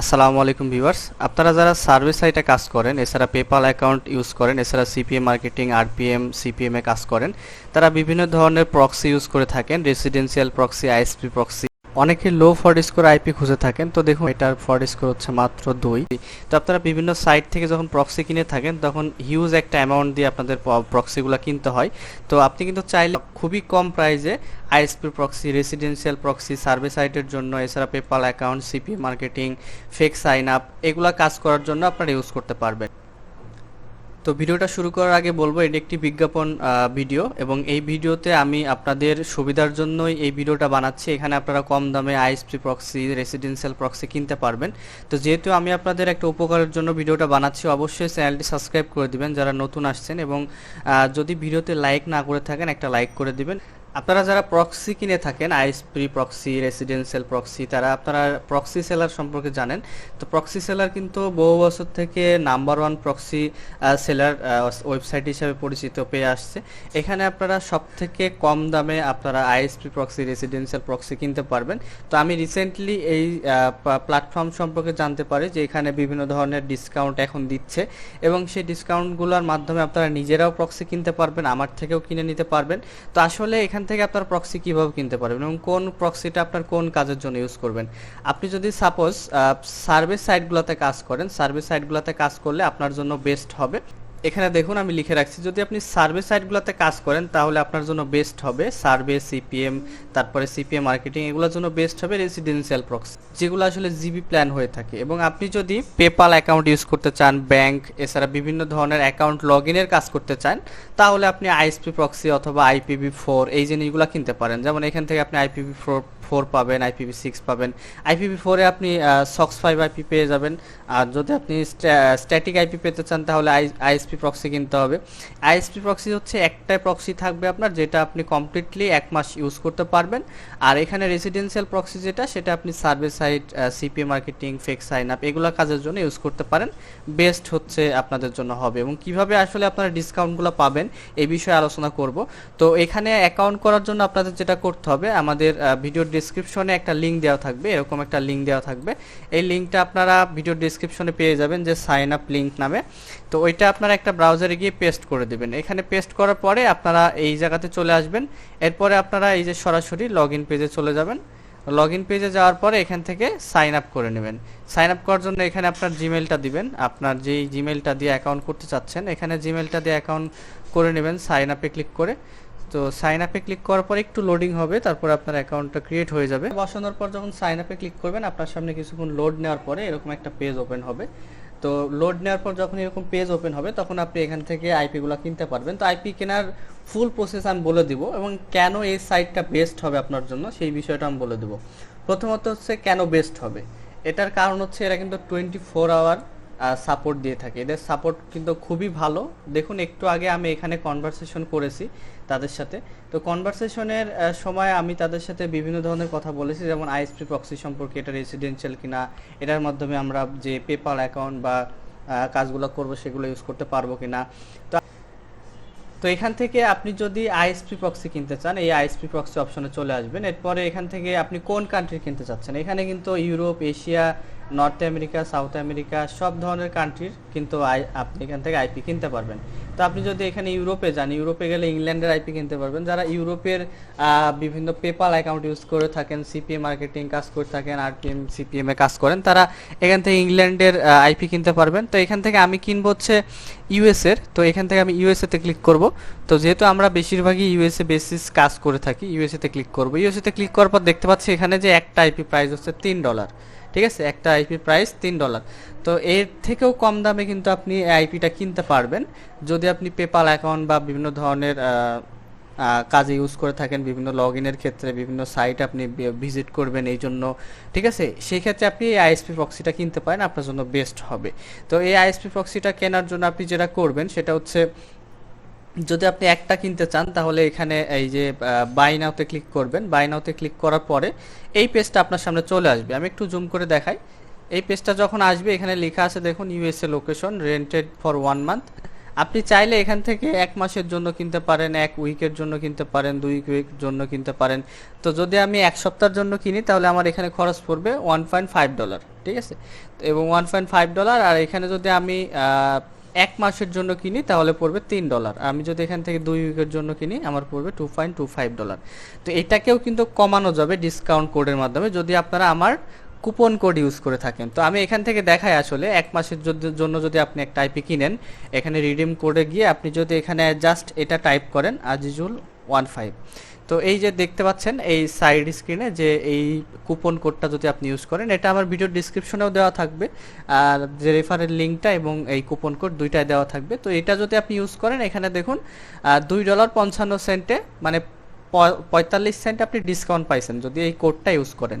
আসসালামু আলাইকুম ভিউয়ার্স। আপনারা যারা সার্ভিস সাইটে কাজ করেন, এছাড়া পেপাল অ্যাকাউন্ট ইউজ করেন, এছাড়া সিপিএম মার্কেটিং আরপিএম সিপিএম এ কাজ করেন, তারা বিভিন্ন ধরনের প্রক্সি ইউজ করে থাকেন রেসিডেন্সিয়াল প্রক্সি আইএসপি প্রক্সি অনেকে লো ফর্ড স্কোর আইপি খুঁজে থাকেন। তো দেখুন, এটার ফর্ড স্কোর হচ্ছে মাত্র দুই। তো আপনারা বিভিন্ন সাইট থেকে যখন প্রক্সি কিনে থাকেন, তখন হিউজ একটা অ্যামাউন্ট দিয়ে আপনাদের প্রক্সিগুলো কিনতে হয়। তো আপনি কিন্তু চাইলে খুবই কম প্রাইসে ISP proxy residential proxy survey সাইটের জন্য, এছাড়া PayPal account CP marketing fake sign up এগুলো কাজ করার জন্য আপনারা ইউজ করতে পারবেন। তো ভিডিওটা শুরু করার আগে বলব, এটি একটি বিজ্ঞাপন ভিডিও এবং এই ভিডিওতে আমি আপনাদের সুবিধার জন্যই এই ভিডিওটা বানাচ্ছি। এখানে আপনারা কম দামে আইএসপি প্রক্সি রেসিডেন্সিয়াল প্রক্সি কিনতে পারবেন। তো যেহেতু আমি আপনাদের একটা উপকারের জন্য ভিডিওটা বানাচ্ছি, অবশ্যই চ্যানেলটি সাবস্ক্রাইব করে দিবেন যারা নতুন আসছেন এবং যদি ভিডিওতে লাইক না করে থাকেন, একটা লাইক করে দিবেন। আপনারা যারা প্রক্সি কিনে থাকেন আইএসপি প্রক্সি রেসিডেন্সিয়াল প্রক্সি তারা আপনারা প্রক্সি সেলার সম্পর্কে জানেন। তো প্রক্সি সেলার কিন্তু বহু বছর থেকে number one proxy seller website হিসাবে পরিচিত পেয়ে আসছে। এখানে আপনারা সব থেকে কম দামে আপনারা আইএসপি প্রক্সি রেসিডেন্সিয়াল প্রক্সি কিনতে পারবেন। তো আমি রিসেন্টলি এই প্ল্যাটফর্ম সম্পর্কে জানতে পারি যে এখানে বিভিন্ন ধরনের ডিসকাউন্ট এখন দিচ্ছে এবং সেই ডিসকাউন্টগুলোর মাধ্যমে আপনারা নিজেরাও প্রক্সি কিনতে পারবেন, আমার থেকেও কিনে নিতে পারবেন। তো আসলে এখান থেকে আপনার প্রক্সি কীভাবে কিনতে পারবেন এবং কোন প্রক্সিটা আপনার কোন কাজের জন্য ইউজ করবেন? আপনি যদি সাপোজ সার্ভিস সাইটগুলোতে কাজ করেন সার্ভিস সাইটগুলোতে কাজ করলে আপনার জন্য বেস্ট হবে। এখানে দেখুন, আমি লিখে রাখছি, যদি আপনি সার্ভে সাইটগুলোতে কাজ করেন, তাহলে আপনার জন্য বেস্ট হবে সার্ভে, সিপিএম, তারপরে সিপিএম মার্কেটিং, এগুলোর জন্য বেস্ট হবে রেসিডেন্সিয়াল প্রক্সি, যেগুলো আসলে জিবি প্ল্যান হয়ে থাকে। এবং আপনি যদি পেপাল অ্যাকাউন্ট ইউজ করতে চান, ব্যাংক, এছাড়া বিভিন্ন ধরনের অ্যাকাউন্ট লগ ইনের কাজ করতে চান, তাহলে আপনি আইএসপি প্রক্সি অথবা আইপিভি ফোর, এই জিনিসগুলো কিনতে পারেন। যেমন এখান থেকে আপনি আইপিভি ফোর ফোর পাবেন আইপিভি সিক্স পাবেন। আইপিভি ফোরে আপনি সক্স ফাইভ আইপি পেয়ে যাবেন। আর যদি আপনি স্ট্যাটিক আইপি পেতে চান, তাহলে আই আইএসপি প্রক্সি কিনতে হবে। আইএসপি প্রক্সি হচ্ছে একটাই প্রক্সি থাকবে আপনার, যেটা আপনি কমপ্লিটলি এক মাস ইউজ করতে পারবেন। আর এখানে রেসিডেন্সিয়াল প্রক্সি যেটা, সেটা আপনি service site CP marketing fake sign up এগুলো কাজের জন্য ইউজ করতে পারেন। বেস্ট হচ্ছে আপনাদের জন্য হবে। এবং কীভাবে আসলে আপনারা ডিসকাউন্টগুলো পাবেন, এই বিষয়ে আলোচনা করব। তো এখানে অ্যাকাউন্ট করার জন্য আপনাদের যেটা করতে হবে, আমাদের ভিডিওর ডিসক্রিপশনে একটা লিঙ্ক দেওয়া থাকবে, এরকম একটা লিঙ্ক দেওয়া থাকবে। এই লিঙ্কটা আপনারা ভিডিও ডিসক্রিপশনে পেয়ে যাবেন যে সাইন আপ লিঙ্ক নামে। তো ওইটা আপনারা একটা ব্রাউজারে গিয়ে পেস্ট করে দেবেন। এখানে পেস্ট করার পরে আপনারা এই জায়গাতে চলে আসবেন। এরপরে আপনারা এই যে সরাসরি লগ ইন পেজে চলে যাবেন। লগ ইন পেজে যাওয়ার পরে এখান থেকে সাইন আপ করে নেবেন। সাইন আপ করার জন্য এখানে আপনার জিমেলটা দিবেন। আপনার যেই জিমেলটা দিয়ে অ্যাকাউন্ট করতে চাচ্ছেন, এখানে জিমেলটা দিয়ে অ্যাকাউন্ট করে নেবেন সাইন আপে ক্লিক করে। তো সাইন আপে ক্লিক করার পর একটু লোডিং হবে, তারপর আপনার অ্যাকাউন্টটা ক্রিয়েট হয়ে যাবে। বসানোর পর যখন সাইন আপে ক্লিক করবেন, আপনার সামনে কিছুক্ষণ লোড নেওয়ার পরে এরকম একটা পেজ ওপেন হবে। তো লোড নেওয়ার পর যখন এরকম পেজ ওপেন হবে, তখন আপনি এখান থেকে আইপিগুলো কিনতে পারবেন। তো আইপি কেনার ফুল প্রসেস আমি বলে দিব এবং কেন এই সাইটটা বেস্ট হবে আপনার জন্য সেই বিষয়টা আমি বলে দেবো। প্রথমত হচ্ছে কেন বেস্ট হবে? এটার কারণ হচ্ছে এরা কিন্তু টোয়েন্টি ফোর আওয়ার সাপোর্ট দিয়ে থাকে। এদের সাপোর্ট কিন্তু খুবই ভালো। দেখুন, একটু আগে আমি এখানে কনভারসেশন করেছি তাদের সাথে। তো কনভারসেশনের সময় আমি তাদের সাথে বিভিন্ন ধরনের কথা বলেছি, যেমন আইএসপি প্রক্সি সম্পর্কে, এটা রেসিডেন্সিয়াল কিনা, এটার মাধ্যমে আমরা যে পেপাল অ্যাকাউন্ট বা কাজগুলো করব সেগুলো ইউজ করতে পারব কিনা। তো তো এখান থেকে আপনি যদি আইএসপি প্রক্সি কিনতে চান, এই আইএসপি প্রক্সি অপশনে চলে আসবেন। এরপরে এখান থেকে আপনি কোন কান্ট্রি কিনতে চাচ্ছেন? এখানে কিন্তু Europe Asia North America South America সব ধরনের কান্ট্রির কিন্তু আপনি এখান থেকে আইপি কিনতে পারবেন। তো আপনি যদি এখানে ইউরোপে যান, ইউরোপে গেলে ইংল্যান্ডের আইপি কিনতে পারবেন। যারা ইউরোপের বিভিন্ন পেপাল অ্যাকাউন্ট ইউজ করে থাকেন সিপিএম মার্কেটিং কাজ করে থাকেন আরপিএম সিপিএম এ কাজ করেন, তারা এখান থেকে ইংল্যান্ডের আইপি কিনতে পারবেন। তো এখান থেকে আমি কিনবো হচ্ছে ইউএসের তো এখান থেকে আমি ইউএসএতে ক্লিক করব। তো যেহেতু আমরা বেশিরভাগই ইউএসএ বেসিস কাজ করে থাকি ইউএসএ তে ক্লিক করব। ইউএসএতে ক্লিক করার পর দেখতে পাচ্ছি এখানে যে একটা আইপি প্রাইস হচ্ছে তিন ডলার ঠিক আছে? একটা আইপি প্রাইস তিন ডলার তো এর থেকেও কম দামে কিন্তু আপনি আইপিটা কিনতে পারবেন। যদি আপনি পেপাল অ্যাকাউন্ট বা বিভিন্ন ধরনের কাজে ইউজ করে থাকেন, বিভিন্ন লগ ইনের ক্ষেত্রে, বিভিন্ন সাইট আপনি ভিজিট করবেন এই জন্য, ঠিক আছে? সেই ক্ষেত্রে আপনি এই আইএসপি প্রক্সিটা কিনতে পারেন, আপনার জন্য বেস্ট হবে। তো এই আইএসপি প্রক্সিটা কেনার জন্য আপনি যেটা করবেন, সেটা হচ্ছে যদি আপনি একটা কিনতে চান, তাহলে এখানে এই যে বাই নাওতে ক্লিক করবেন। বাই নাওতে ক্লিক করার পরে এই পেজটা আপনার সামনে চলে আসবে। আমি একটু জুম করে দেখাই। এই পেজটা যখন আসবে, এখানে লেখা আছে, দেখুন USA location rented for one month আপনি চাইলে এখান থেকে এক মাসের জন্য কিনতে পারেন, এক উইকের জন্য কিনতে পারেন, দুই উইক জন্য কিনতে পারেন। তো যদি আমি এক সপ্তাহের জন্য কিনি, তাহলে আমার এখানে খরচ পড়বে ওয়ান পয়েন্ট ফাইভ ডলার ঠিক আছে? এবং ওয়ান পয়েন্ট ফাইভ ডলার আর এখানে যদি আমি এক মাসের জন্য কিনি, তাহলে পড়বে তিন ডলার। আমি যদি এখান থেকে দুই উইকের জন্য কিনি, আমার পড়বে two point two five dollar. তো এটাকেও কিন্তু কমানো যাবে ডিসকাউন্ট কোডের মাধ্যমে, যদি আপনারা আমার কুপন কোড ইউজ করে থাকেন। তো আমি এখান থেকে দেখাই আসলে, এক মাসের জন্য যদি আপনি একটা আইপি কিনেন, এখানে রিডিম কোডে গিয়ে আপনি যদি এখানে জাস্ট এটা টাইপ করেন, আজিজুল ওয়ান ফাইভ তো এই যে দেখতে পাচ্ছেন, এই সাইড স্ক্রিনে যে এই কুপন কোডটা যদি আপনি ইউজ করেন, এটা আমার ভিডিও ডিসক্রিপশনেও দেওয়া থাকবে, আর যে রেফারের লিঙ্কটা এবং এই কুপন কোড দুইটাই দেওয়া থাকবে। তো এটা যদি আপনি ইউজ করেন, এখানে দেখুন দুই ডলার পঞ্চান্ন সেন্টে মানে পঁয়তাল্লিশ সেন্ট আপনি ডিসকাউন্ট পাইছেন যদি এই কোডটা ইউজ করেন।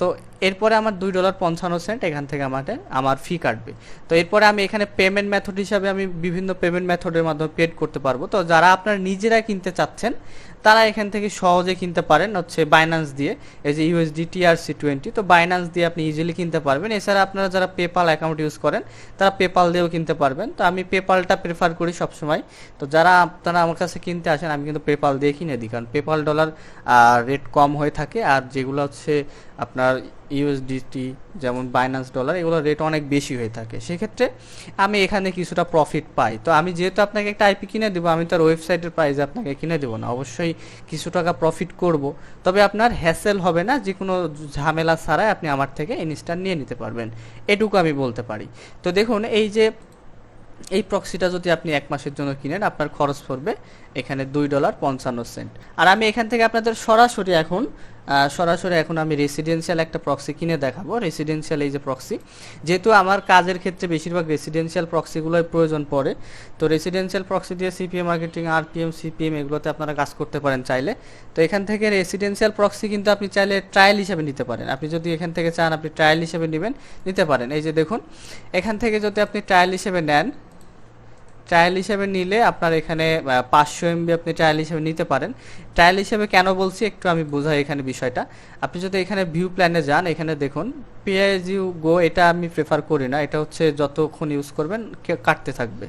তো এরপরে আমার দুই ডলার পঞ্চান্ন সেন্ট এখান থেকে আমাদের আমার ফি কাটবে। তো এরপরে আমি এখানে পেমেন্ট মেথড হিসাবে আমি বিভিন্ন পেমেন্ট মেথডের মাধ্যমে পেড করতে পারব। তো যারা আপনার নিজেরা কিনতে চাচ্ছেন, তারা এখান থেকে সহজে কিনতে পারেন হচ্ছে বাইন্যান্স দিয়ে। এই যে ইউএসডি টিআরসি টোয়েন্টি তো বাইন্যান্স দিয়ে আপনি ইজিলি কিনতে পারবেন। এছাড়া আপনারা যারা পেপাল অ্যাকাউন্ট ইউজ করেন, তারা পেপাল দিয়েও কিনতে পারবেন। তো আমি পেপালটা প্রেফার করি সবসময়। তো যারা আপনারা আমার কাছে কিনতে আসেন, আমি কিন্তু পেপাল দিয়ে কিনে দিই। কারণ পেপাল ডলার রেট কম হয়ে থাকে। আর যেগুলো হচ্ছে আপনার ইউএসডিটি যেমন বাইন্যান্স ডলার এগুলোর রেট অনেক বেশি হয়ে থাকে। সেক্ষেত্রে আমি এখানে কিছুটা প্রফিট পাই। তো আমি যেহেতু আপনাকে একটা আইপি কিনে দেবো, আমি তার ওয়েবসাইটের প্রাইসে আপনাকে কিনে দেবো না। অবশ্যই কিছু টাকা প্রফিট করব। তবে আপনার হ্যাসেল হবে না যে কোনো ঝামেলা ছাড়াই আপনি আমার থেকে ইনস্ট্যান্ট নিয়ে নিতে পারবেন। এটুকু আমি বলতে পারি। তো দেখুন, এই যে, এই প্রক্সিটা যদি আপনি এক মাসের জন্য কিনেন, আপনার খরচ পড়বে এখানে দুই ডলার পঞ্চান্ন সেন্ট আর আমি এখান থেকে আপনাদের সরাসরি এখন সরাসরি এখন আমি রেসিডেন্সিয়াল একটা প্রক্সি কিনে দেখাবো। রেসিডেন্সিয়াল এই যে প্রক্সি যেহেতু আমার কাজের ক্ষেত্রে বেশিরভাগ রেসিডেন্সিয়াল প্রক্সিগুলোই প্রয়োজন পড়ে, তো রেসিডেন্সিয়াল প্রক্সি দিয়ে সিপিএম মার্কেটিং আর আরপিএম সিপিএম এগুলোতে আপনারা কাজ করতে পারেন চাইলে। তো এখান থেকে রেসিডেন্সিয়াল প্রক্সি কিন্তু আপনি চাইলে ট্রায়াল হিসেবে নিতে পারেন। আপনি যদি এখান থেকে চান, আপনি ট্রায়াল হিসেবে নেবেন, নিতে পারেন। এই যে দেখুন, এখান থেকে যদি আপনি ট্রায়াল হিসেবে নেন ট্রায়াল হিসেবে নিলে আপনার এখানে পাঁচশো এমবি আপনি ট্রায়াল হিসেবে নিতে পারেন। ট্রায়াল হিসেবে কেন বলছি? একটু আমি বোঝাই এখানে বিষয়টা। আপনি যদি এখানে ভিউ প্ল্যানে যান, এখানে দেখুন পিআইএস ইউ গো এটা আমি প্রেফার করি না। এটা হচ্ছে যতক্ষণ ইউজ করবেন কাটতে থাকবে।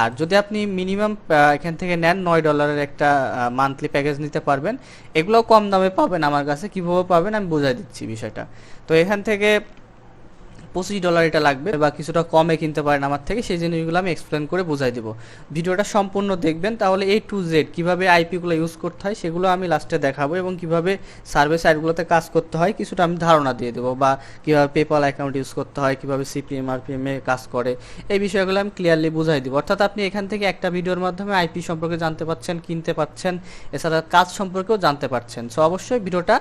আর যদি আপনি মিনিমাম এখান থেকে নেন নয় ডলারের একটা মান্থলি প্যাকেজ নিতে পারবেন, এগুলোও কম দামে পাবেন আমার কাছে। কীভাবে পাবেন আমি বোঝাই দিচ্ছি বিষয়টা। তো এখান থেকে পঁচিশ ডলার এটা লাগবে বা কিছুটা কমে কিনতে পারেন আমার থেকে, সেই জিনিসগুলো আমি এক্সপ্লেন করে বোঝাই দেবো। ভিডিওটা সম্পূর্ণ দেখবেন, তাহলে এই টু জেড কীভাবে আইপিগুলো ইউজ করতে হয় সেগুলো আমি লাস্টে দেখাবো এবং কীভাবে সার্ভে সাইটগুলোতে কাজ করতে হয় কিছুটা আমি ধারণা দিয়ে দেবো বা কীভাবে পেপাল অ্যাকাউন্ট ইউজ করতে হয়, কীভাবে সিপিএম আরপিএম কাজ করে, এই বিষয়গুলো আমি ক্লিয়ারলি বুঝাই দিব। অর্থাৎ আপনি এখান থেকে একটা ভিডিওর মাধ্যমে আইপি সম্পর্কে জানতে পারছেন কিনতে পাচ্ছেন, এছাড়া কাজ সম্পর্কেও জানতে পারছেন। সো অবশ্যই ভিডিওটা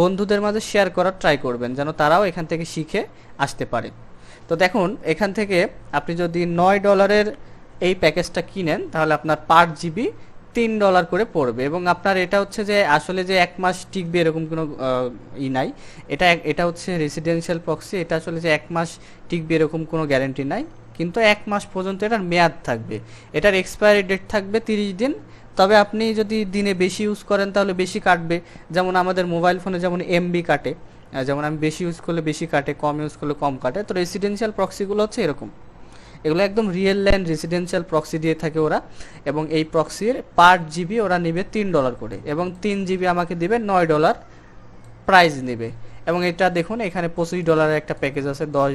বন্ধুদের মাঝে শেয়ার করার ট্রাই করবেন, যেন তারাও এখান থেকে শিখে আসতে পারে। তো দেখুন, এখান থেকে আপনি যদি নয় ডলারের এই প্যাকেজটা কিনেন, তাহলে আপনার পার জিবি তিন ডলার করে পড়বে এবং আপনার এটা হচ্ছে যে আসলে যে এক মাস টিকবে এরকম কোনো ই নাই। এটা এটা হচ্ছে রেসিডেন্সিয়াল প্রক্সি এটা আসলে যে এক মাস টিকবে এরকম কোনো গ্যারেন্টি নাই। কিন্তু এক মাস পর্যন্ত এটার মেয়াদ থাকবে। এটার এক্সপায়ারি ডেট থাকবে তিরিশ দিন। তবে আপনি যদি দিনে বেশি ইউজ করেন, তাহলে বেশি কাটবে। যেমন আমাদের মোবাইল ফোনে যেমন এমবি কাটে। যেমন আমি বেশি ইউজ করলে বেশি কাটে, কম ইউজ করলে কম কাটে। তো রেসিডেন্সিয়াল প্রক্সিগুলো হচ্ছে এরকম। এগুলো একদম রিয়েল ল্যান্ড রেসিডেন্সিয়াল প্রক্সি দিয়ে থাকে ওরা এবং এই প্রক্সির পার জিবি ওরা নেবে তিন ডলার করে এবং তিন জিবি আমাকে দিবে নয় ডলার প্রাইস নেবে। এবং এটা দেখুন, এখানে পঁচিশ ডলারের একটা প্যাকেজ আছে, দশ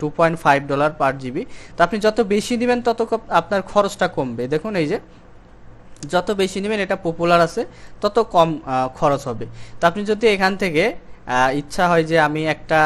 two point five dollar per GB তো আপনি যত বেশি নেবেন, তত আপনার খরচটা কমবে। দেখুন এই যে, যত বেশি নেবেন, এটা পপুলার আছে, তত কম খরচ হবে। তো আপনি যদি এখান থেকে ইচ্ছা হয় যে আমি একটা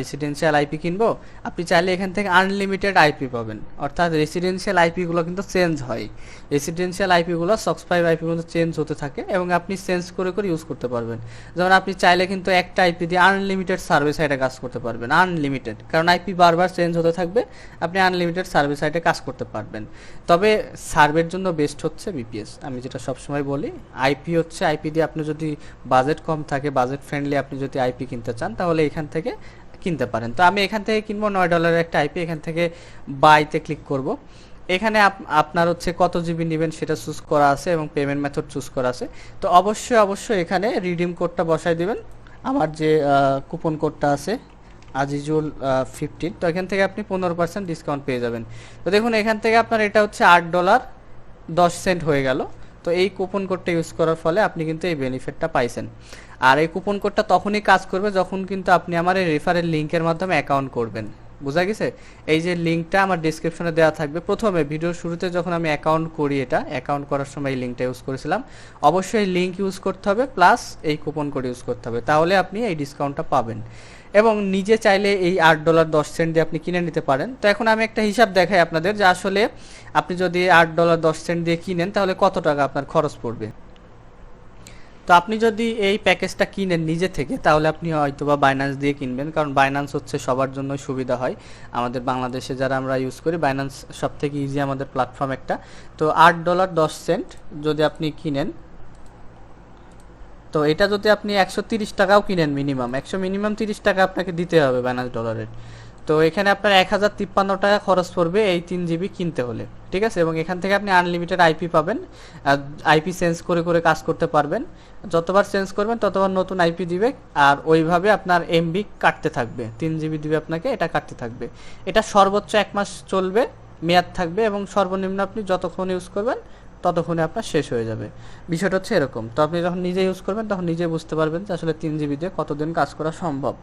রেসিডেন্সিয়াল আইপি কিনবো। আপনি চাইলে এখান থেকে আনলিমিটেড আইপি পাবেন। অর্থাৎ রেসিডেন্সিয়াল আইপিগুলো কিন্তু চেঞ্জ হয়। রেসিডেন্সিয়াল আইপিগুলো সক্স ফাইভ আইপিগুলো চেঞ্জ হতে থাকে এবং আপনি চেঞ্জ করে করে ইউজ করতে পারবেন। যেমন আপনি চাইলে কিন্তু একটা আইপি দিয়ে আনলিমিটেড সার্ভিস সাইটে কাজ করতে পারবেন। আনলিমিটেড কারণ আইপি বারবার চেঞ্জ হতে থাকবে, আপনি আনলিমিটেড সার্ভিস সাইটে কাজ করতে পারবেন। তবে সার্ভের জন্য বেস্ট হচ্ছে বিপিএস আমি যেটা সবসময় বলি আইপি হচ্ছে আইপি দিয়ে আপনি যদি বাজেট কম থাকে বাজেট ফ্রেন্ডলি আপনি যদি আইপি কিনতে চান, তাহলে এখান থেকে কিনতে পারেন। তো আমি এখান থেকে কিনবো, নয় ডলারের একটা আইপি এখান থেকে বাইতে ক্লিক করব। এখানে আপ- আপনার হচ্ছে কত জিবি নেবেন সেটা চুজ করা আছে এবং পেমেন্ট মেথড চুজ করা আছে। তো অবশ্যই অবশ্যই এখানে রিডিম কোডটা বসাই দিবেন। আমার যে কুপন কোডটা আছে, আজিজুল ফিফটিন তো এখান থেকে আপনি পনেরো পার্সেন্ট ডিসকাউন্ট পেয়ে যাবেন। তো দেখুন, এখান থেকে আপনার এটা হচ্ছে আট ডলার দশ সেন্ট হয়ে গেল। তো এই কুপন কোডটা ইউজ করার ফলে আপনি কিন্তু এই বেনিফিটটা পাইছেন। আর এই কুপন কোডটা তখনই কাজ করবে যখন কিন্তু আপনি আমার এই রেফারেল লিঙ্কের মাধ্যমে অ্যাকাউন্ট করবেন। বোঝা গেছে? এই যে লিঙ্কটা আমার ডিসক্রিপশনে দেওয়া থাকবে। প্রথমে ভিডিওর শুরুতে যখন আমি অ্যাকাউন্ট করি এটা অ্যাকাউন্ট করার সময় এই লিঙ্কটা ইউজ করেছিলাম। অবশ্যই লিঙ্ক ইউজ করতে হবে প্লাস এই কুপন কোড ইউজ করতে হবে। তাহলে আপনি এই ডিসকাউন্টটা পাবেন। এবং নিজে চাইলে এই আট ডলার দশ সেন্ট দিয়ে আপনি কিনে নিতে পারেন। তো এখন আমি একটা হিসাব দেখাই আপনাদের যে আসলে আপনি যদি আট ডলার দশ সেন্ট দিয়ে কিনেন, তাহলে কত টাকা আপনার খরচ পড়বে? তো আপনি যদি এই প্যাকেজটা কিনেন নিজে থেকে, তাহলে আপনি হয়তো বা বাইন্যান্স দিয়ে কিনবেন, কারণ বাইন্যান্স হচ্ছে সবার জন্য সুবিধা হয়। আমাদের বাংলাদেশে যারা আমরা ইউজ করি বাইন্যান্স সব থেকে ইজি আমাদের প্ল্যাটফর্ম একটা। তো আট ডলার দশ সেন্ট যদি আপনি কিনেন, তো এটা যদি আপনি একশো তিরিশ টাকাও কিনেন মিনিমাম একশো মিনিমাম তিরিশ টাকা আপনাকে দিতে হবে বাইন্যান্স ডলারের তো এখানে আপনার এক হাজার তিপ্পান্ন টাকা খরচ পড়বে এই তিন জিবি কিনতে হলে, ঠিক আছে? এবং এখান থেকে আপনি আনলিমিটেড আইপি পাবেন আইপি চেঞ্জ করে করে কাজ করতে পারবেন। যতবার চেঞ্জ করবেন, ততবার নতুন আইপি দিবে, আর ওইভাবে আপনার এমবি কাটতে থাকবে। তিন জিবি দিবে আপনাকে, এটা কাটতে থাকবে। এটা সর্বোচ্চ এক মাস চলবে, মেয়াদ থাকবে, এবং সর্বনিম্ন আপনি যতক্ষণ ইউজ করবেন, ততক্ষণে আপনার শেষ হয়ে যাবে। বিষয়টা হচ্ছে এরকম। তো আপনি যখন নিজে ইউজ করবেন, তখন নিজে বুঝতে পারবেন যে আসলে তিন জিবি দিয়ে কতদিন কাজ করা সম্ভব।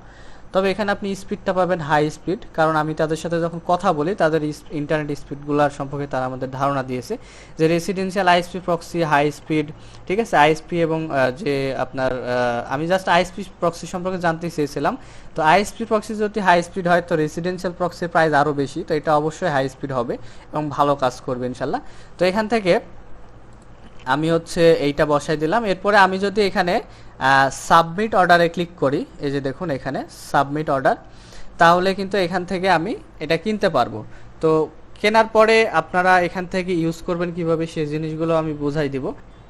তবে এখানে আপনি স্পিডটা পাবেন হাই স্পিড কারণ আমি তাদের সাথে যখন কথা বলি, তাদের ইন্টারনেট স্পিডগুলোর সম্পর্কে তারা আমাদের ধারণা দিয়েছে যে residential ISP proxy high speed ঠিক আছে? আইএসপি এবং যে আপনার আমি জাস্ট আইএসপি প্রক্সি সম্পর্কে জানতে চেয়েছিলাম। তো আইএসপি প্রক্সি যদি হাই স্পিড হয়, তো রেসিডেন্সিয়াল প্রক্সির প্রাইস আরও বেশি, তো এটা অবশ্যই হাই স্পিড হবে এবং ভালো কাজ করবে ইনশাল্লাহ। তো এখান থেকে আমি হচ্ছে এইটা বসাই দিলাম। এরপরে আমি যদি এখানে সাবমিট অর্ডারে ক্লিক করি, এই যে দেখুন এখানে সাবমিট অর্ডার তাহলে কিন্তু এখান থেকে আমি এটা কিনতে পারব। তো কেনার পরে আপনারা এখান থেকে ইউজ করবেন কীভাবে, সেই জিনিসগুলো আমি বোঝাই দিব।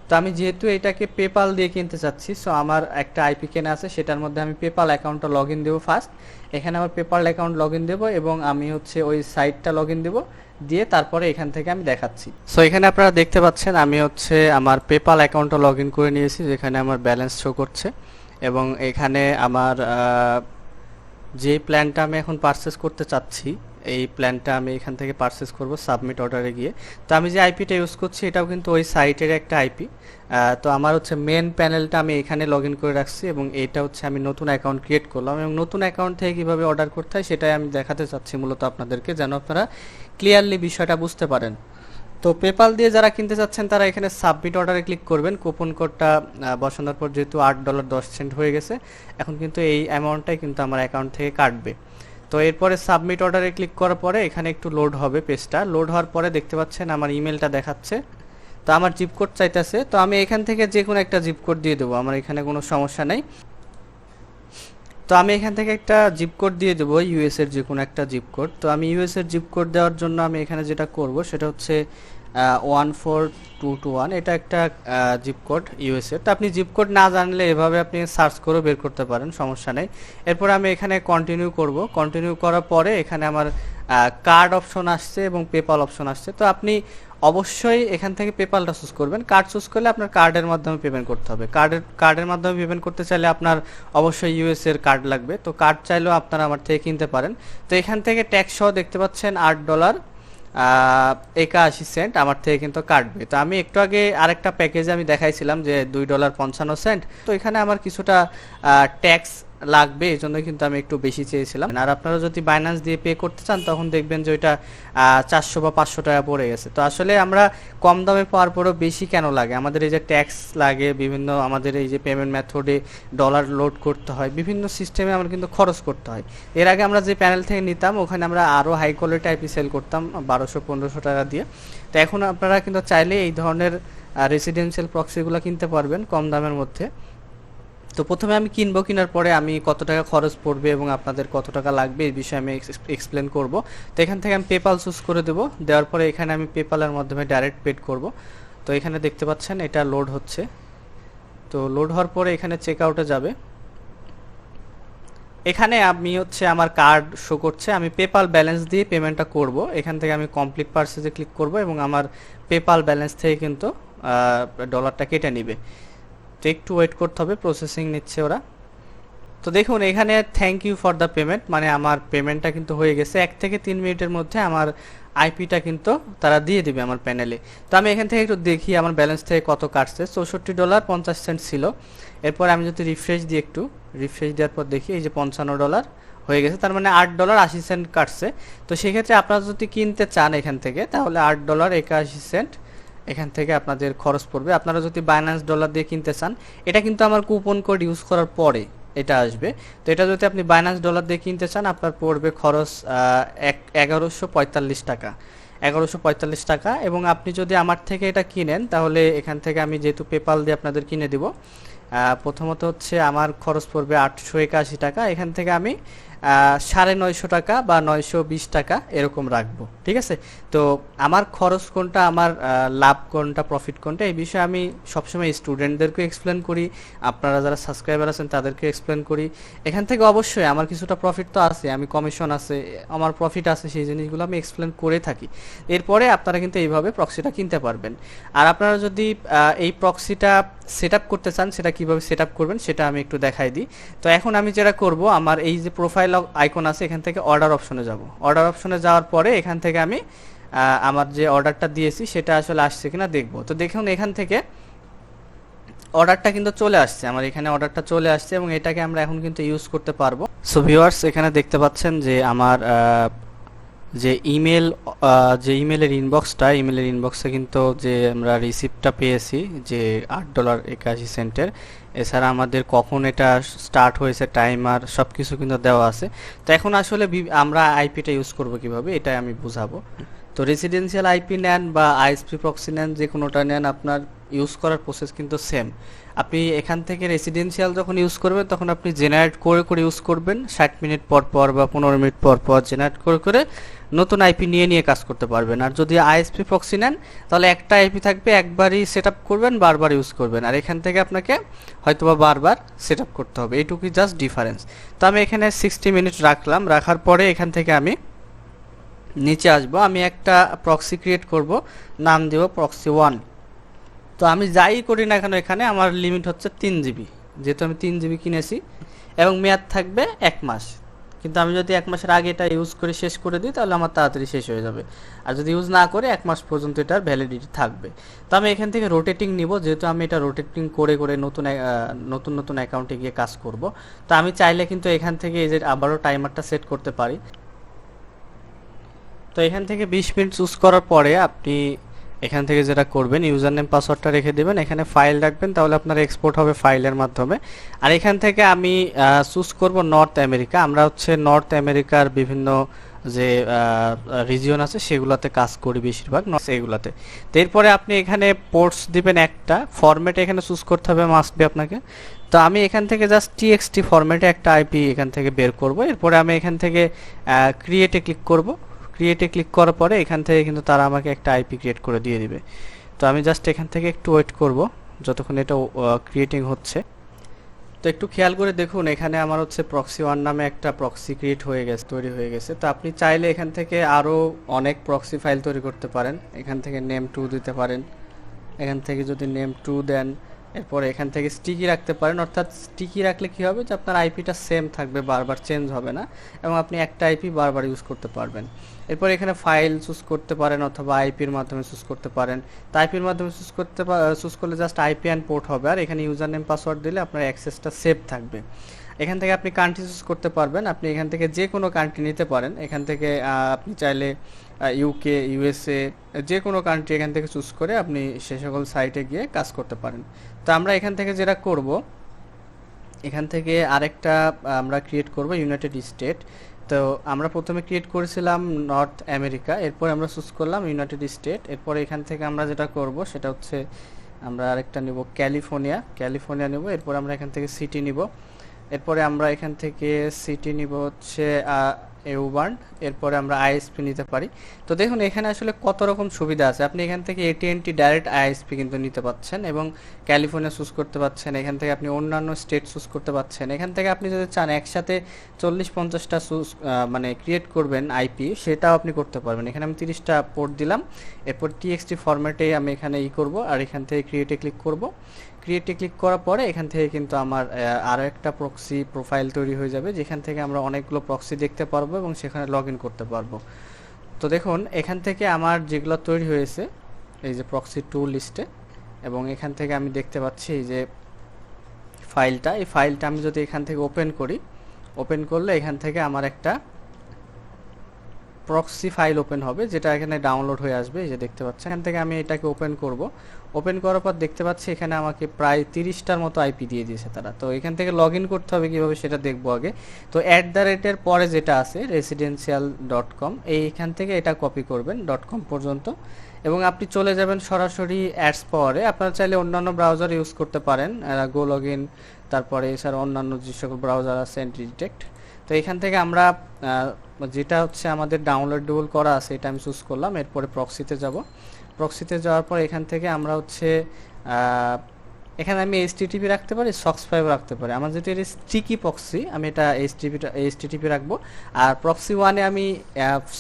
তো আমি যেহেতু এটাকে পেপাল দিয়ে কিনতে চাচ্ছি সো আমার একটা আইপি কেনা আছে, সেটার মধ্যে আমি পেপাল অ্যাকাউন্টটা লগ ইন দেবো ফার্স্ট এখানে আমার পেপাল অ্যাকাউন্ট লগ ইন দেবো এবং আমি হচ্ছে ওই সাইটটা লগ ইন দেবো, দিয়ে তারপরে এখান থেকে আমি দেখাচ্ছি। সো এখানে আপনারা দেখতে পাচ্ছেন, আমি হচ্ছে আমার পেপাল অ্যাকাউন্টটা লগ ইন করে নিয়েছি, যেখানে আমার ব্যালেন্স শো করছে। এবং এখানে আমার যে প্ল্যানটা আমি এখন পারচেস করতে চাচ্ছি এই প্ল্যানটা আমি এখান থেকে পারচেস করব সাবমিট অর্ডারে গিয়ে। তো আমি যে আইপিটা ইউজ করছি, এটাও কিন্তু ওই সাইটের একটা আইপি তো আমার হচ্ছে মেন প্যানেলটা আমি এখানে লগ ইন করে রাখছি এবং এইটা হচ্ছে আমি নতুন অ্যাকাউন্ট ক্রিয়েট করলাম এবং নতুন অ্যাকাউন্ট থেকে কীভাবে অর্ডার করতে হয় সেটাই আমি দেখাতে চাচ্ছি মূলত আপনাদেরকে, যেন আপনারা ক্লিয়ারলি বিষয়টা বুঝতে পারেন। তো পেপাল দিয়ে যারা কিনতে চাচ্ছেন, তারা এখানে সাবমিট অর্ডারে ক্লিক করবেন। কুপন কোডটা বসানোর পর যেহেতু আট ডলার দশ সেন্ট হয়ে গেছে, এখন কিন্তু এই অ্যামাউন্টটাই কিন্তু আমার অ্যাকাউন্ট থেকে কাটবে। তো এরপরে সাবমিট অর্ডারে ক্লিক করার পরে এখানে একটু লোড হবে পেজটা। লোড হওয়ার পরে দেখতে পাচ্ছেন আমার ইমেলটা দেখাচ্ছে। তো আমার জিপ কোড চাইতেছে। তো আমি এখান থেকে যে কোনো একটা জিপ কোড দিয়ে দেবো। আমার এখানে কোনো সমস্যা নেই। তো আমি এখান থেকে একটা জিপ কোড দিয়ে দেবো ইউএস এর যে কোনো একটা জিপ কোড তো আমি ইউএস এর জিপ কোড দেওয়ার জন্য আমি এখানে যেটা করব, সেটা হচ্ছে one four two two one এটা একটা জিপ কোড ইউএস এর তো আপনি জিপ কোড না জানলে এভাবে আপনি সার্চ করে বের করতে পারেন, সমস্যা নেই। এরপর আমি এখানে কন্টিনিউ করব। কন্টিনিউ করার পরে এখানে আমার কার্ড অপশন আসছে এবং পেপাল অপশন আসছে। তো আপনি অবশ্যই এখান থেকে পেপালটা চুজ করবেন। কার্ড চুজ করলে আপনার কার্ডের মাধ্যমে পেমেন্ট করতে হবে। কার্ডের কার্ডের মাধ্যমে পেমেন্ট করতে চাইলে আপনার অবশ্যই ইউএস এর কার্ড লাগবে। তো কার্ড চাইলেও আপনারা আমার থেকে কিনতে পারেন। তো এখান থেকে ট্যাক্স সহ দেখতে পাচ্ছেন আট ডলার একাশি সেন্ট আমার থেকে কিন্তু কাটবে। তো আমি একটু আগে আরেকটা প্যাকেজে আমি দেখাইছিলাম যে দুই ডলার পঞ্চান্ন সেন্ট। তো এখানে আমার কিছুটা ট্যাক্স লাগবে এই জন্য কিন্তু আমি একটু বেশি চেয়েছিলাম। আর আপনারা যদি বাইন্যান্স দিয়ে পে করতে চান, তখন দেখবেন যে ওইটা চারশো বা পাঁচশো টাকা পড়ে গেছে। তো আসলে আমরা কম দামে পাওয়ার পরেও বেশি কেন লাগে? আমাদের এই যে ট্যাক্স লাগে, বিভিন্ন আমাদের এই যে পেমেন্ট মেথডে ডলার লোড করতে হয়, বিভিন্ন সিস্টেমে আমরা কিন্তু খরচ করতে হয়। এর আগে আমরা যে প্যানেল থেকে নিতাম, ওখানে আমরা আরও হাই কোয়ালিটি আইপি সেল করতাম, বারোশো, পনেরোশো টাকা দিয়ে। তো এখন আপনারা কিন্তু চাইলে এই ধরনের রেসিডেন্সিয়াল প্রক্সিগুলো কিনতে পারবেন কম দামের মধ্যে। তো প্রথমে আমি কিনবো, কেনার পরে আমি কত টাকা খরচ পড়বে এবং আপনাদের কত টাকা লাগবে এই বিষয়ে আমি এক্সপ্লেন করব। তো এখান থেকে আমি পেপাল চুজ করে দেবো। দেওয়ার পরে এখানে আমি পেপালের মাধ্যমে ডাইরেক্ট পেড করব। তো এখানে দেখতে পাচ্ছেন এটা লোড হচ্ছে। তো লোড হওয়ার পরে এখানে চেক আউটে যাবে। এখানে আমি হচ্ছে আমার কার্ড শো করছে। আমি পেপাল ব্যালেন্স দিয়ে পেমেন্টটা করব। এখান থেকে আমি কমপ্লিট পার্সেজে ক্লিক করব এবং আমার পেপাল ব্যালেন্স থেকে কিন্তু ডলারটা কেটে নিবে। তো একটু ওয়েট করতে হবে প্রসেসিং নিচ্ছে ওরা। তো দেখুন, এখানে thank you for the payment মানে আমার পেমেন্টটা কিন্তু হয়ে গেছে। এক থেকে তিন মিনিটের মধ্যে আমার আইপিটা কিন্তু তারা দিয়ে দিবে আমার প্যানেলে তো আমি এখান থেকে একটু দেখি আমার ব্যালেন্স থেকে কত কাটছে। চৌষট্টি ডলার পঞ্চাশ সেন্ট ছিল। এরপর আমি যদি রিফ্রেশ দিই একটু রিফ্রেশ দেওয়ার পর দেখি এই যে পঞ্চান্ন ডলার হয়ে গেছে। তার মানে আট ডলার আশি সেন্ট কাটছে। তো সেক্ষেত্রে আপনারা যদি কিনতে চান এখান থেকে, তাহলে আট ডলার একাশি সেন্ট এখান থেকে আপনাদের খরচ পড়বে। আপনারা যদি বাইন্যান্স ডলার দিয়ে কিনতে চান, এটা কিন্তু আমার কুপন কোড ইউজ করার পরে এটা আসবে। তো এটা যদি আপনি বাইন্যান্স ডলার দিয়ে কিনতে চান, আপনার পড়বে খরচ এক, এগারোশো পঁয়তাল্লিশ টাকা। এগারোশো পঁয়তাল্লিশ টাকা এবং আপনি যদি আমার থেকে এটা কিনেন, তাহলে এখান থেকে আমি যেহেতু পেপাল দিয়ে আপনাদের কিনে দিব প্রথমত হচ্ছে আমার খরচ পড়বে আটশো একাশি টাকা। এখান থেকে আমি সাড়ে নয়শো টাকা বা নয়শো বিশ টাকা এরকম রাখব, ঠিক আছে? তো আমার খরচ কোনটা, আমার লাভ কোনটা প্রফিট কোনটা, এই বিষয়ে আমি সবসময় স্টুডেন্টদেরকে এক্সপ্লেন করি, আপনারা যারা সাবস্ক্রাইবার আছেন তাদেরকে এক্সপ্লেন করি। এখান থেকে অবশ্যই আমার কিছুটা প্রফিট তো আছে, আমি কমিশন আছে, আমার প্রফিট আছে, সেই জিনিসগুলো আমি এক্সপ্লেন করে থাকি। এরপরে আপনারা কিন্তু এইভাবে প্রক্সিটা কিনতে পারবেন। আর আপনারা যদি এই প্রক্সিটা সেট করতে চান, সেটা কীভাবে সেট করবেন, সেটা আমি একটু দেখাই দিই। তো এখন আমি যেটা করব, আমার এই যে প্রোফাইল আইকন আছে, এখান থেকে অর্ডার অপশনে যাব। অর্ডার অপশনে যাওয়ার পরে এখান থেকে আমি আমার যে অর্ডারটা দিয়েছি, সেটা আসলে আসছে কিনা দেখব। তো দেখুন, এখান থেকে অর্ডারটা কিন্তু চলে আসছে। আমার এখানে অর্ডারটা চলে আসছে এবং এটাকে আমরা এখন কিন্তু ইউজ করতে পারব। সো ভিউয়ার্স এখানে দেখতে পাচ্ছেন যে আমার যে ইমেল যে ইমেলের ইনবক্সটা ইমেলের ইনবক্সে কিন্তু যে আমরা রিসিপ্টটা পেয়েছি, যে আট ডলার একাশি সেন্টের এছাড়া আমাদের কখন এটা স্টার্ট হয়েছে টাইমার সব কিছু কিন্তু দেওয়া আছে। তো এখন আসলে আমরা আইপিটা ইউজ করব কীভাবে, এটাই আমি বুঝাবো। তো রেসিডেন্সিয়াল আইপি নেন বা আইএসপি প্রক্সি নেন যে কোনোটা নেন, আপনার ইউজ করার প্রসেস কিন্তু সেম আপনি এখান থেকে রেসিডেন্সিয়াল যখন ইউজ করবেন, তখন আপনি জেনারেট করে করে ইউজ করবেন। ষাট মিনিট পর পর বা পনেরো মিনিট পর পর জেনারেট করে করে নতুন আইপি নিয়ে নিয়ে কাজ করতে পারবেন। আর যদি আইএসপি প্রক্সি নেন, তাহলে একটা আইপি থাকবে, একবারই সেট করবেন, বারবার ইউজ করবেন। আর এখান থেকে আপনাকে হয়তোবা বারবার সেট করতে হবে। এইটুকুই জাস্ট ডিফারেন্স তো আমি এখানে সিক্সটি মিনিট রাখলাম। রাখার পরে এখান থেকে আমি নিচে আসব। আমি একটা প্রক্সি ক্রিয়েট করব। নাম দেব প্রক্সি ওয়ান তো আমি যাই করি না কেন এখানে, আমার লিমিট হচ্ছে তিন জিবি যেহেতু আমি তিন জিবি কিনেছি, এবং মেয়াদ থাকবে এক মাস। কিন্তু আমি যদি এক মাসের আগে এটা ইউজ করে শেষ করে দিই, তাহলে আমার তাড়াতাড়ি শেষ হয়ে যাবে। আর যদি ইউজ না করে, এক মাস পর্যন্ত এটার ভ্যালিডিটি থাকবে। তো আমি এখান থেকে রোটেটিং নিব, যেহেতু আমি এটা রোটেটিং করে করে নতুন নতুন নতুন অ্যাকাউন্টে গিয়ে কাজ করব। তো আমি চাইলে কিন্তু এখান থেকে এই যে আবারও টাইমারটা সেট করতে পারি। তো এখান থেকে বিশ মিনিট চুজ করার পরে আপনি এখান থেকে যেটা করবেন ইউজার নেম পাসওয়ার্ডটা রেখে দেবেন। এখানে ফাইল রাখবেন, তাহলে আপনার এক্সপোর্ট হবে ফাইলের মাধ্যমে। আর এখান থেকে আমি চুজ করব নর্থ আমেরিকা আমরা হচ্ছে নর্থ আমেরিকার বিভিন্ন যে রিজিয়ন আছে, সেগুলোতে কাজ করি বেশিরভাগ এগুলাতে। তো এরপরে আপনি এখানে পোর্টস দিবেন একটা। ফরম্যাট এখানে চুজ করতে হবে মাস্ট বি আপনাকে। তো আমি এখান থেকে জাস্ট টিএক্সটি ফরম্যাটে একটা আইপি এখান থেকে বের করব। এরপরে আমি এখান থেকে ক্রিয়েটে ক্লিক করব। ক্রিয়েটে ক্লিক করার পরে এখান থেকে কিন্তু তারা আমাকে একটা আইপি ক্রিয়েট করে দিয়ে দিবে। তো আমি জাস্ট এখান থেকে একটু ওয়েট করব, যতক্ষণ এটা ক্রিয়েটিং হচ্ছে। তো একটু খেয়াল করে দেখুন, এখানে আমার হচ্ছে প্রক্সি ওয়ান নামে একটা প্রক্সি ক্রিয়েট হয়ে গেছে, তৈরি হয়ে গেছে। তো আপনি চাইলে এখান থেকে আরও অনেক প্রক্সি ফাইল তৈরি করতে পারেন। এখান থেকে নেম টু দিতে পারেন। এখান থেকে যদি নেম টু দেন, এরপরে এখান থেকে স্টিকি রাখতে পারেন। অর্থাৎ স্টিকি রাখলে কি হবে? যে আপনার আইপিটা সেম থাকবে, বারবার চেঞ্জ হবে না। এবং আপনি একটা আইপি বারবার ইউজ করতে পারবেন। এরপর এখানে ফাইল চুজ করতে পারেন অথবা আইপির মাধ্যমে চুজ করতে পারেন। তো আইপির মাধ্যমে চুজ করতে চুজ করলে জাস্ট আইপি অ্যান্ড পোর্ট হবে। আর এখানে ইউজার নেম পাসওয়ার্ড দিলে আপনার অ্যাক্সেসটা সেভ থাকবে। এখান থেকে আপনি কান্ট্রি চুজ করতে পারবেন। আপনি এখান থেকে যে কোনো কান্ট্রি নিতে পারেন। এখান থেকে আপনি চাইলে ইউকে ইউএসএ যে কোনো কান্ট্রি এখান থেকে চুজ করে আপনি সে সকল সাইটে গিয়ে কাজ করতে পারেন। তো আমরা এখান থেকে যেটা করব, এখান থেকে আরেকটা আমরা ক্রিয়েট করব ইউনাইটেড স্টেট তো আমরা প্রথমে ক্রিয়েট করেছিলাম নর্থ আমেরিকা এরপর আমরা চুজ করলাম ইউনাইটেড স্টেট এরপর এখান থেকে আমরা যেটা করব সেটা হচ্ছে আমরা আরেকটা নিব ক্যালিফোর্নিয়া ক্যালিফোর্নিয়া নেব, এরপর আমরা এখান থেকে সিটি নিব। এরপরে আমরা এখান থেকে সিটি নিব হচ্ছে এউবার্ন এরপরে আমরা আইএসপি নিতে পারি। তো দেখুন, এখানে আসলে কত রকম সুবিধা আছে। আপনি এখান থেকে এটিএনটি ডাইরেক্ট আইএসপি কিন্তু নিতে পাচ্ছেন এবং ক্যালিফোর্নিয়া চুজ করতে পাচ্ছেন। এখান থেকে আপনি অন্যান্য স্টেট চুজ করতে পাচ্ছেন। এখান থেকে আপনি যদি চান একসাথে চল্লিশ পঞ্চাশটা চুজ মানে ক্রিয়েট করবেন আইপি সেটাও আপনি করতে পারবেন। এখানে আমি তিরিশটা পোর্ট দিলাম। এরপর টিএক্সটি ফরম্যাটে আমি এখানে ই করব আর এখান থেকে ক্রিয়েটে ক্লিক করব। ক্রিয়েটে ক্লিক করার পরে এখান থেকে কিন্তু আমার আহ, আরও একটা প্রক্সি প্রোফাইল তৈরি হয়ে যাবে যেখান থেকে আমরা অনেকগুলো প্রক্সি দেখতে পারব এবং সেখানে লগ করতে পারব। তো দেখুন এখান থেকে আমার যেগুলো তৈরি হয়েছে এই যে প্রক্সি টু লিস্টে এবং এখান থেকে আমি দেখতে পাচ্ছি যে ফাইলটা এই ফাইলটা আমি যদি এখান থেকে ওপেন করি ওপেন করলে এখান থেকে আমার একটা প্রক্সি ফাইল ওপেন হবে যেটা এখানে ডাউনলোড হয়ে আসবে এই যে দেখতে পাচ্ছেন। এখান থেকে আমি এটাকে ওপেন করব। ওপেন করার পর দেখতে পাচ্ছি এখানে আমাকে প্রায় তিরিশটার মতো আইপি দিয়ে দিয়েছে তারা। তো এখান থেকে লগ ইন করতে হবে কীভাবে সেটা দেখব আগে। তো অ্যাট দ্য রেটের পরে যেটা আছে রেসিডেন্সিয়াল ডট কম এইখান থেকে এটা কপি করবেন ডট কম পর্যন্ত। এবং আপনি চলে যাবেন সরাসরি অ্যাডস পাওয়ারে। আপনারা চাইলে অন্যান্য ব্রাউজার ইউজ করতে পারেন গো লগ ইন তারপরে এছাড়া অন্যান্য যে সকল ব্রাউজার আছে অ্যান্টি ডিটেক্ট তো এখান থেকে আমরা যেটা হচ্ছে আমাদের ডাউনলোডেবল করা আছে, এটা আমি চুজ করলাম, এরপরে প্রক্সিতে যাব। প্রক্সিতে যাওয়ার পর এখান থেকে আমরা হচ্ছে এখানে আমি এইচটিটিপি রাখতে পারি সক্স ফাইভ রাখতে পারি। আমার যেটা এটা স্টিকি প্রক্সি আমি এটা এইচটিপিটা এইচটিটিপি রাখব। আর প্রক্সি ওয়ানে আমি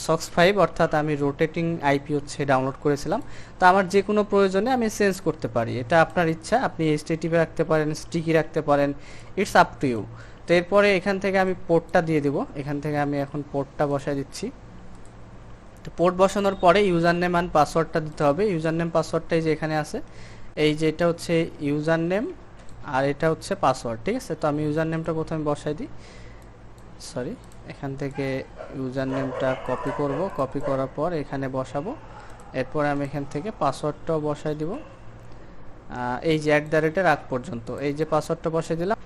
সক্স ফাইভ অর্থাৎ আমি রোটেটিং আইপি হচ্ছে ডাউনলোড করেছিলাম। তো আমার যে কোনো প্রয়োজনে আমি চেঞ্জ করতে পারি। এটা আপনার ইচ্ছা, আপনি এইচটিটিপি রাখতে পারেন স্টিকি রাখতে পারেন ইটস আপ টু ইউ তো এরপরে এখান থেকে আমি পোর্টটা দিয়ে দেবো। এখান থেকে আমি এখন পোর্টটা বসায় দিচ্ছি। তো পোর্ট বসানোর পরে ইউজার নেম অ্যান্ড পাসওয়ার্ডটা দিতে হবে। ইউজার নেম পাসওয়ার্ডটাই যে এখানে আছে। এই যে এটা হচ্ছে ইউজার নেম আর এটা হচ্ছে পাসওয়ার্ড ঠিক আছে? তো আমি ইউজার নেমটা প্রথমে বসাই দিই। সরি এখান থেকে ইউজার নেমটা কপি করব। কপি করার পর এখানে বসাবো। এরপর আমি এখান থেকে পাসওয়ার্ডটাও বসাই দিব। এই যে অ্যাট দ্য রেটের আগ পর্যন্ত। এই যে পাসওয়ার্ডটা বসাই দিলাম।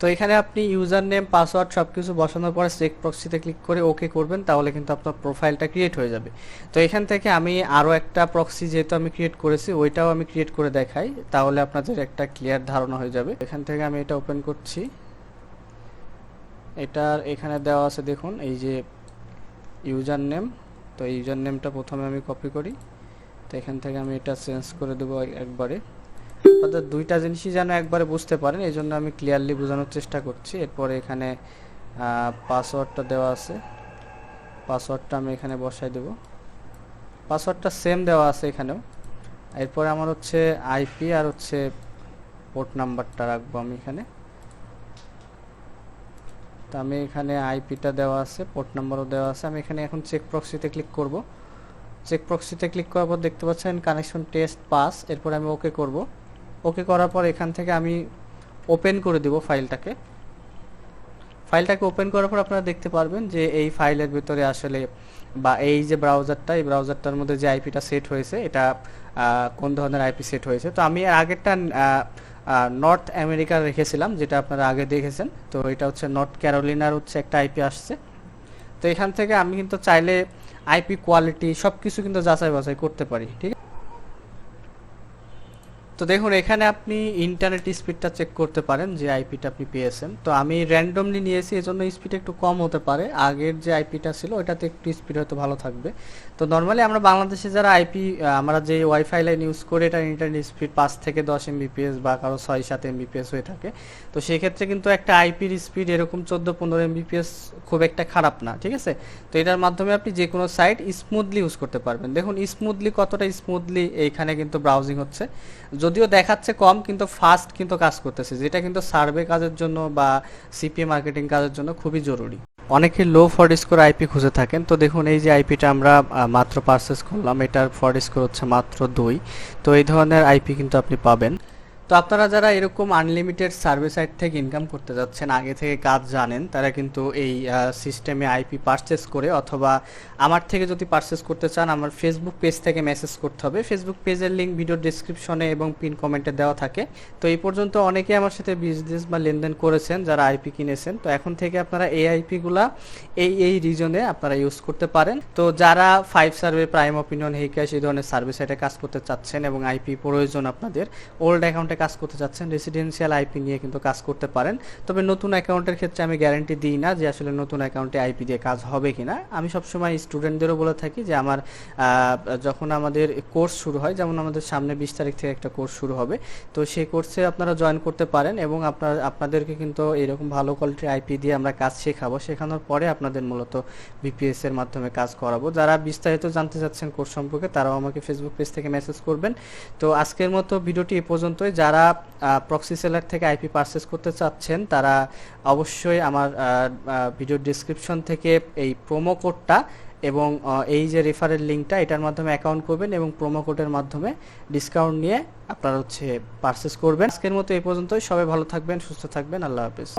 তো এখানে আপনি ইউজার নেম পাসওয়ার্ড সব কিছু বসানোর পরে চেক প্রক্সিতে ক্লিক করে ওকে করবেন, তাহলে কিন্তু আপনার প্রোফাইলটা ক্রিয়েট হয়ে যাবে। তো এখান থেকে আমি আরও একটা প্রক্সি যেহেতু আমি ক্রিয়েট করেছি, ওইটাও আমি ক্রিয়েট করে দেখাই, তাহলে আপনাদের একটা ক্লিয়ার ধারণা হয়ে যাবে। এখান থেকে আমি এটা ওপেন করছি। এটার এখানে দেওয়া আছে দেখুন, এই যে ইউজার নেম তো ইউজার নেমটা প্রথমে আমি কপি করি। তো এখান থেকে আমি এটা চেঞ্জ করে দেবো একবারে। আপনাদের দুইটা জিনিসই যেন একবারে বুঝতে পারেন, এই জন্য আমি ক্লিয়ারলি বোঝানোর চেষ্টা করছি। এরপরে এখানে পাসওয়ার্ডটা দেওয়া আছে। পাসওয়ার্ডটা আমি এখানে বসাই দেব। পাসওয়ার্ডটা সেম দেওয়া আছে এখানেও। এরপরে আমার হচ্ছে আইপি আর হচ্ছে পোর্ট নাম্বারটা রাখব আমি এখানে। তো আমি এখানে আইপিটা দেওয়া আছে পোর্ট নাম্বারও দেওয়া আছে। আমি এখানে এখন চেক প্রক্সিতে ক্লিক করব। চেক প্রক্সিতে ক্লিক করার পর দেখতে পাচ্ছেন কানেকশন টেস্ট পাস এরপর আমি ওকে করব। ওকে করার পর এখান থেকে আমি ওপেন করে দেব ফাইলটাকে। ফাইলটাকে ওপেন করার পর আপনারা দেখতে পারবেন যে এই ফাইলের ভিতরে আসলে বা এই যে ব্রাউজারটা এই ব্রাউজারটার মধ্যে যে আইপিটা সেট হয়েছে, এটা কোন ধরনের আইপি সেট হয়েছে। তো আমি আগেরটা নর্থ আমেরিকা রেখেছিলাম, যেটা আপনারা আগে দেখেছেন। তো এটা হচ্ছে নর্থ ক্যারোলিনার হচ্ছে একটা আইপি আসছে। তো এখান থেকে আমি কিন্তু চাইলে আইপি কোয়ালিটি সব কিছু কিন্তু যাচাই বাছাই করতে পারি, ঠিক তো দেখুন, এখানে আপনি ইন্টারনেট স্পিডটা চেক করতে পারেন, যে আইপিটা আপনি পেয়েছেন। তো আমি র্যান্ডমলি নিয়েছি, এজন্য স্পিড একটু কম হতে পারে। আগের যে আইপিটা ছিল ওটাতে একটু স্পিড হয়তো ভালো থাকবে। তো নর্মালি আমরা বাংলাদেশে যারা আইপি আমরা যে ওয়াইফাই লাইন ইউজ করে, এটা ইন্টারনেট স্পিড পাঁচ থেকে দশ এমবিপিএস বা কারও ছয় সাত এমবিপিএস হয়ে থাকে। তো সেই ক্ষেত্রে কিন্তু একটা আইপির স্পিড এরকম চোদ্দ পনেরো এমবিপিএস খুব একটা খারাপ না, ঠিক আছে? তো এটার মাধ্যমে আপনি যে কোনো সাইট স্মুথলি ইউজ করতে পারবেন। দেখুন স্মুথলি কতটা স্মুথলি এইখানে কিন্তু ব্রাউজিং হচ্ছে। যদিও দেখাচ্ছে কম, কিন্তু ফাস্ট কিন্তু কাজ করতেছে। যেটা কিন্তু সার্ভে কাজের জন্য বা সিপিএ মার্কেটিং কাজের জন্য খুবই জরুরি। অনেকে লো ফর স্কোর আইপি খুঁজে থাকেন। তো দেখুন, এই যে আইপিটা আমরা মাত্র পারচেস করলাম, এটার ফর স্কোর হচ্ছে মাত্র দুই। তো এই ধরনের আইপি কিন্তু আপনি পাবেন। তো আপনারা যারা এরকম আনলিমিটেড সার্ভিস সাইট থেকে ইনকাম করতে যাচ্ছেন, আগে থেকে কাজ জানেন, তারা কিন্তু এই সিস্টেমে আইপি পারচেস করে অথবা আমার থেকে যদি পারচেস করতে চান, আমার ফেসবুক পেজ থেকে মেসেজ করতে হবে। ফেসবুক পেজের লিঙ্ক ভিডিও ডিসক্রিপশনে এবং পিন কমেন্টে দেওয়া থাকে। তো এই পর্যন্ত অনেকে আমার সাথে বিজনেস বা লেনদেন করেছেন, যারা আইপি কিনেছেন। তো এখন থেকে আপনারা এই আইপিগুলা এই এই রিজনে আপনারা ইউজ করতে পারেন। তো যারা five survey prime opinion HeyCash এই ধরনের সার্ভিস সাইটে কাজ করতে চাচ্ছেন এবং আইপি প্রয়োজন আপনাদের ওল্ড অ্যাকাউন্টে কাজ করতে চাচ্ছেন রেসিডেন্সিয়াল আইপি নিয়ে কিন্তু কাজ করতে পারেন। তবে নতুন অ্যাকাউন্টের ক্ষেত্রে আমি গ্যারান্টি দিই না যে আসলে নতুন অ্যাকাউন্টে আইপি দিয়ে কাজ হবে কিনা। আমি সবসময় স্টুডেন্টদেরও বলে থাকি যে আমার যখন আমাদের কোর্স শুরু হয়, যেমন আমাদের সামনে বিশ তারিখ থেকে একটা কোর্স শুরু হবে, তো সেই কোর্সে আপনারা জয়েন করতে পারেন এবং আপনার, আপনাদেরকে কিন্তু এরকম ভালো কোয়ালিটির আইপি দিয়ে আমরা কাজ শেখাবো। শেখানোর পরে আপনাদের মূলত বিপিএস এর মাধ্যমে কাজ করাবো। যারা বিস্তারিত জানতে চাচ্ছেন কোর্স সম্পর্কে, তারাও আমাকে ফেসবুক পেজ থেকে মেসেজ করবেন। তো আজকের মতো ভিডিওটি এ পর্যন্তই। যারা প্রক্সি সেলার থেকে আইপি পারচেস করতে চাচ্ছেন, তারা অবশ্যই আমার ভিডিও ডিসক্রিপশন থেকে এই প্রোমো কোডটা এবং এই যে রেফারেল লিঙ্কটা এটার মাধ্যমে অ্যাকাউন্ট করবেন এবং প্রোমো কোডের মাধ্যমে ডিসকাউন্ট নিয়ে আপনারা হচ্ছে পারচেস করবেন। আজকের মতো এই পর্যন্তই। সবাই ভালো থাকবেন, সুস্থ থাকবেন। আল্লাহ হাফেজ।